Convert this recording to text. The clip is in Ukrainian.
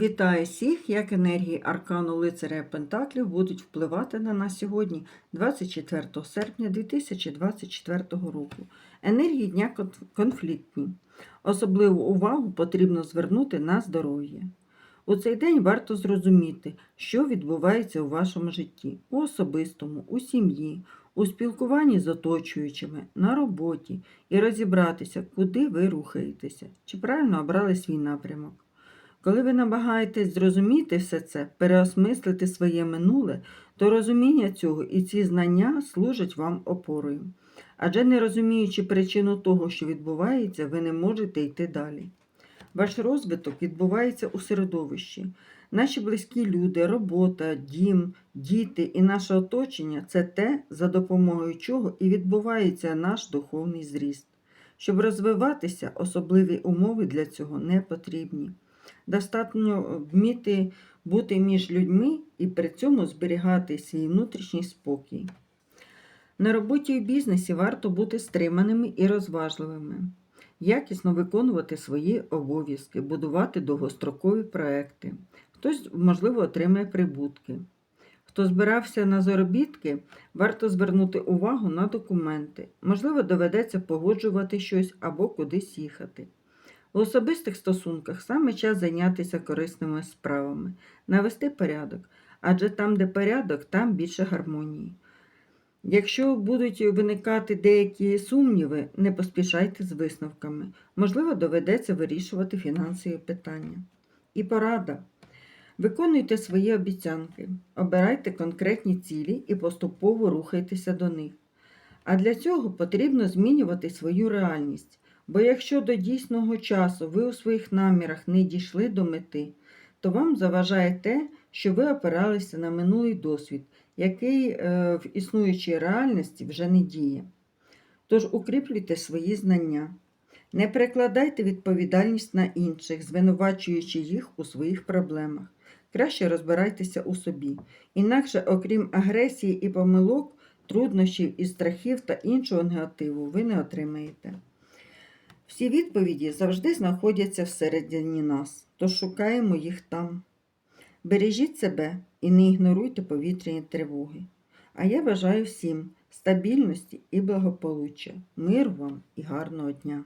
Вітаю всіх, як енергії аркану лицаря Пентаклів будуть впливати на нас сьогодні, 24 серпня 2024 року. Енергії дня кон- конфліктні. Особливу увагу потрібно звернути на здоров'я. У цей день варто зрозуміти, що відбувається у вашому житті, у особистому, у сім'ї, у спілкуванні з оточуючими, на роботі і розібратися, куди ви рухаєтеся, чи правильно обрали свій напрямок. Коли ви намагаєтесь зрозуміти все це, переосмислити своє минуле, то розуміння цього і ці знання служать вам опорою. Адже не розуміючи причину того, що відбувається, ви не можете йти далі. Ваш розвиток відбувається у середовищі. Наші близькі люди, робота, дім, діти і наше оточення це те, за допомогою чого і відбувається наш духовний зріст. Щоб розвиватися, особливі умови для цього не потрібні. Достатньо вміти бути між людьми і при цьому зберігати свій внутрішній спокій. На роботі і бізнесі варто бути стриманими і розважливими, якісно виконувати свої обов'язки, будувати довгострокові проекти. Хтось, можливо, отримає прибутки. Хто збирався на заробітки, варто звернути увагу на документи. Можливо, доведеться погоджувати щось або кудись їхати. У особистих стосунках саме час зайнятися корисними справами, навести порядок, адже там, де порядок, там більше гармонії. Якщо будуть виникати деякі сумніви, не поспішайте з висновками. Можливо, доведеться вирішувати фінансові питання. І порада. Виконуйте свої обіцянки, обирайте конкретні цілі і поступово рухайтеся до них. А для цього потрібно змінювати свою реальність. Бо якщо до дійсного часу ви у своїх намірах не дійшли до мети, то вам заважає те, що ви опиралися на минулий досвід, який е, в існуючій реальності вже не діє. Тож укріплюйте свої знання. Не перекладайте відповідальність на інших, звинувачуючи їх у своїх проблемах. Краще розбирайтеся у собі. Інакше, окрім агресії і помилок, труднощів і страхів та іншого негативу ви не отримаєте. Всі відповіді завжди знаходяться всередині нас, тож шукаємо їх там. Бережіть себе і не ігноруйте повітряні тривоги. А я бажаю всім стабільності і благополуччя, миру вам і гарного дня!